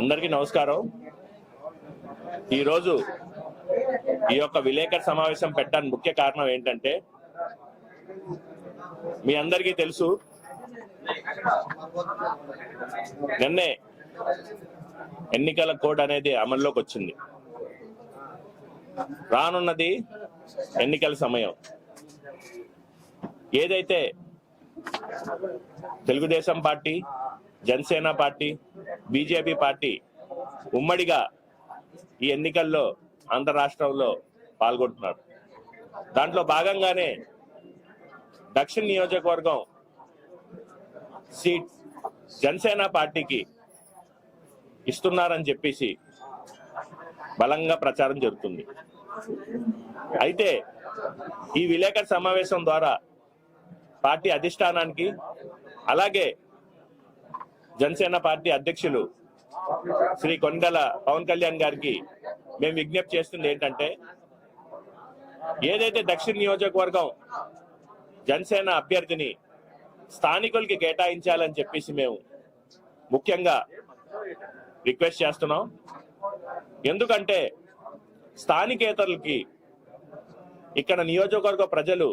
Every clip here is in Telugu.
అందరికీ నమస్కారం. ఈరోజు ఈ యొక్క విలేకర్ సమావేశం పెట్టడానికి ముఖ్య కారణం ఏంటంటే మీ అందరికీ తెలుసు నిన్నే ఎన్నికల కోడ్ అనేది అమల్లోకి వచ్చింది. రానున్నది ఎన్నికల సమయం. ఏదైతే Telugu Desam party Janasena party BJP party ఉమ్మడిగా ఈ ఎన్నికల్లో ఆంధ్ర రాష్ట్రంలో పాల్గొంటున్నారు. దాంట్లో భాగంగానే దక్షిణ నియోజకవర్గం సీట్ జనసేన పార్టీకి ఇస్తున్నారని చెప్పేసి బలంగా ప్రచారం జరుగుతుంది. అయితే ఈ విలేకరి సమావేశం ద్వారా పార్టీ అధిష్టానానికి అలాగే జనసేన పార్టీ అధ్యక్షులు శ్రీ కొండల పవన్ కళ్యాణ్ గారికి మేము విజ్ఞప్తి చేస్తుంది ఏంటంటే ఏదైతే దక్షిణ నియోజకవర్గం జనసేన అభ్యర్థిని స్థానికులకి కేటాయించాలని చెప్పేసి మేము ముఖ్యంగా రిక్వెస్ట్ చేస్తున్నాం. ఎందుకంటే స్థానికేతరులకి ఇక్కడ నియోజకవర్గ ప్రజలు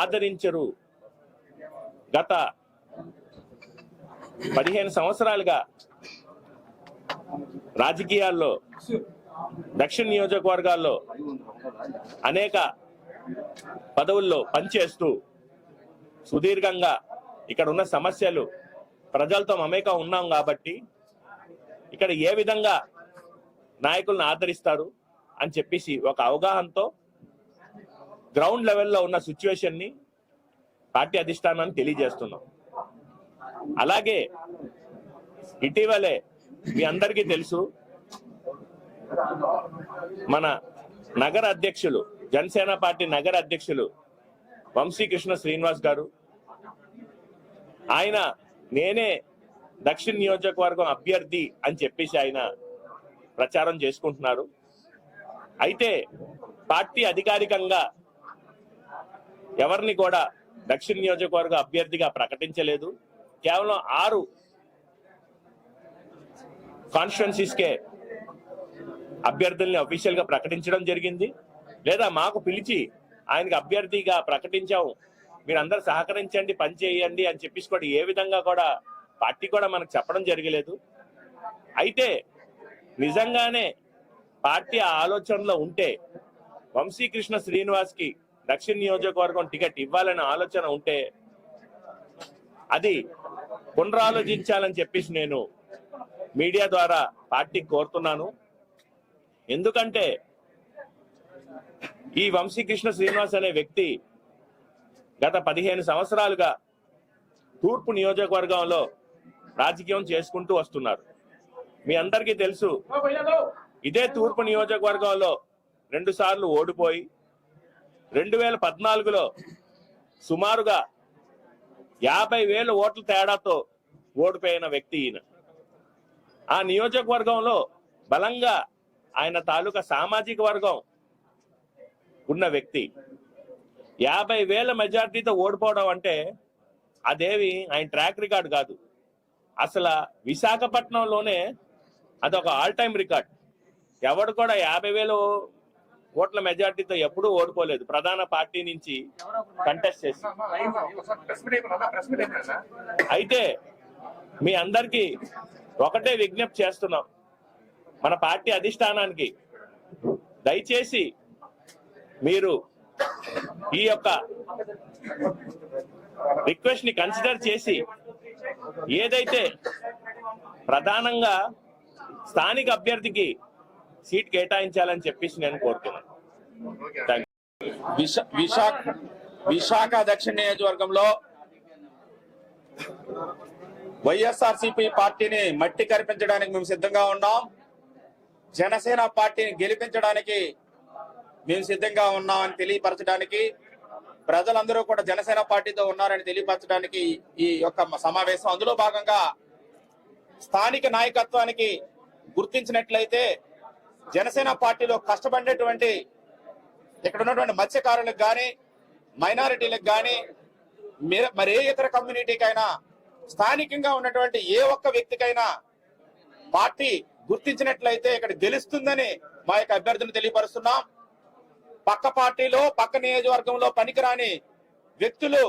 ఆదరించరు. గత పదిహేను సంవత్సరాలుగా రాజకీయాల్లో దక్షిణ నియోజకవర్గాల్లో అనేక పదవుల్లో పనిచేస్తూ సుదీర్ఘంగా ఇక్కడ ఉన్న సమస్యలు ప్రజలతో మమేకం ఉన్నాం కాబట్టి ఇక్కడ ఏ విధంగా నాయకులను ఆదరిస్తారు అని చెప్పేసి ఒక అవగాహనతో గ్రౌండ్ లెవెల్లో ఉన్న సిచ్యువేషన్ని పార్టీ అధిష్టానాన్ని తెలియజేస్తున్నాం. అలాగే ఇటీవలే మీ అందరికీ తెలుసు మన నగర అధ్యక్షులు జనసేన పార్టీ నగర అధ్యక్షులు వంశీకృష్ణ శ్రీనివాస్ గారు ఆయన నేనే దక్షిణ నియోజకవర్గం అభ్యర్థి అని చెప్పేసి ఆయన ప్రచారం చేసుకుంటున్నారు. అయితే పార్టీ అధికారికంగా ఎవరిని కూడా దక్షిణ నియోజకవర్గ అభ్యర్థిగా ప్రకటించలేదు. కేవలం ఆరు కాన్స్టిట్యున్సీస్కే అభ్యర్థుల్ని అఫీషియల్గా ప్రకటించడం జరిగింది. లేదా మాకు పిలిచి ఆయనకి అభ్యర్థిగా ప్రకటించాము మీరందరూ సహకరించండి పని చేయండి అని చెప్పేసి కూడా ఏ విధంగా కూడా పార్టీ కూడా మనకు చెప్పడం జరగలేదు. అయితే నిజంగానే పార్టీ ఆ ఆలోచనలో ఉంటే వంశీకృష్ణ శ్రీనివాస్కి దక్షిణ నియోజకవర్గం టికెట్ ఇవ్వాలనే ఆలోచన ఉంటే అది పునరాలోచించాలని చెప్పేసి నేను మీడియా ద్వారా పార్టీకి కోరుతున్నాను. ఎందుకంటే ఈ వంశీకృష్ణ శ్రీనివాస్ అనే వ్యక్తి గత పదిహేను సంవత్సరాలుగా తూర్పు నియోజకవర్గంలో రాజకీయం చేసుకుంటూ వస్తున్నారు. మీ అందరికీ తెలుసు ఇదే తూర్పు నియోజకవర్గంలో రెండు సార్లు ఓడిపోయి రెండు వేల పద్నాలుగులో సుమారుగా యాభై వేల ఓట్ల తేడాతో ఓడిపోయిన వ్యక్తి ఈయన. ఆ నియోజకవర్గంలో బలంగా ఆయన తాలూకా సామాజిక వర్గం ఉన్న వ్యక్తి. యాభై వేల మెజార్టీతో ఓడిపోవడం అంటే అదేవి ఆయన ట్రాక్ రికార్డ్ కాదు. అసలు విశాఖపట్నంలోనే అదొక ఆల్ టైమ్ రికార్డ్. ఎవడు కూడా యాభై వేలు ఓట్ల మెజార్టీతో ఎప్పుడూ ఓడిపోలేదు. ప్రధాన పార్టీ నుంచి కంటెస్ట్ చేసి. అయితే మీ అందరికీ ఒకటే విజ్ఞప్తి చేస్తున్నాం. మన పార్టీ అధిష్టానానికి దయచేసి మీరు ఈ యొక్క రిక్వెస్ట్ని కన్సిడర్ చేసి ఏదైతే ప్రధానంగా స్థానిక అభ్యర్థికి సీట్ కేటాయించాలని చెప్పేసి నేను కోరుతున్నాను. విశాఖ విశాఖ దక్షిణ నియోజకవర్గంలో వైఎస్ఆర్సీపీ పార్టీని మట్టి కరిపించడానికి మేము సిద్ధంగా ఉన్నాం. జనసేన పార్టీని గెలిపించడానికి మేము సిద్ధంగా ఉన్నామని తెలియపరచడానికి ప్రజలందరూ కూడా జనసేన పార్టీతో ఉన్నారని తెలియపరచడానికి ఈ యొక్క సమావేశం అందులో భాగంగా స్థానిక నాయకత్వానికి గుర్తించినట్లయితే జనసేన పార్టీలో కష్టపడినటువంటి ఇక్కడ ఉన్నటువంటి మత్స్యకారులకు కానీ మైనారిటీలకు కానీ మరే ఇతర కమ్యూనిటీకైనా స్థానికంగా ఉన్నటువంటి ఏ ఒక్క వ్యక్తికైనా పార్టీ గుర్తించినట్లయితే ఇక్కడ గెలుస్తుందని మా యొక్క అభ్యర్థులు తెలియపరుస్తున్నాం. పక్క పార్టీలో పక్క నియోజకవర్గంలో పనికిరాని వ్యక్తులు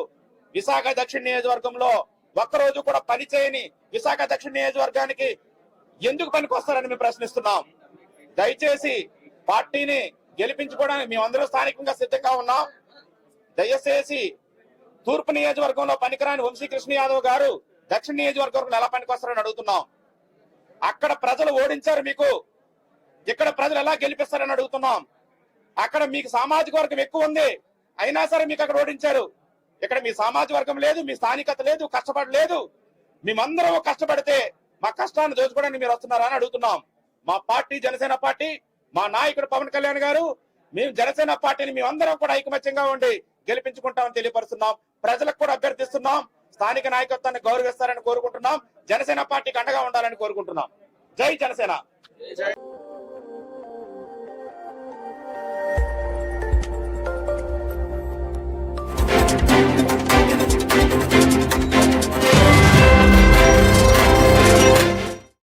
విశాఖ దక్షిణ నియోజకవర్గంలో ఒక్కరోజు కూడా పనిచేయని విశాఖ దక్షిణ నియోజకవర్గానికి ఎందుకు పనికొస్తారని మేము ప్రశ్నిస్తున్నాం. దయచేసి పార్టీని గెలిపించుకోవడానికి మేమందరం స్థానికంగా సిద్ధంగా ఉన్నాం. దయచేసి తూర్పు నియోజకవర్గంలో పనికిరాని వంశీకృష్ణ యాదవ్ గారు దక్షిణ నియోజకవర్గంలో ఎలా పనికొస్తారని అడుగుతున్నాం. అక్కడ ప్రజలు ఓడించారు మీకు. ఇక్కడ ప్రజలు ఎలా గెలిపిస్తారని అడుగుతున్నాం. అక్కడ మీకు సామాజిక వర్గం ఎక్కువ ఉంది. అయినా సరే మీకు అక్కడ ఓడించారు. ఇక్కడ మీ సామాజిక వర్గం లేదు మీ స్థానికత లేదు కష్టపడలేదు. మేమందరం కష్టపడితే మా కష్టాన్ని దోచుకోవడానికి మీరు వస్తున్నారా అని అడుగుతున్నాం. మా పార్టీ జనసేన పార్టీ మా నాయకుడు పవన్ కళ్యాణ్ గారు మేము జనసేన పార్టీని మేమందరం కూడా ఐకమత్యంగా ఉండి గెలిపించుకుంటామని తెలియపరుస్తున్నాం. ప్రజలకు కూడా అభ్యర్థిస్తున్నాం. స్థానిక నాయకత్వాన్ని గౌరవిస్తారని కోరుకుంటున్నాం. జనసేన పార్టీకి అండగా ఉండాలని కోరుకుంటున్నాం. జై జనసేన!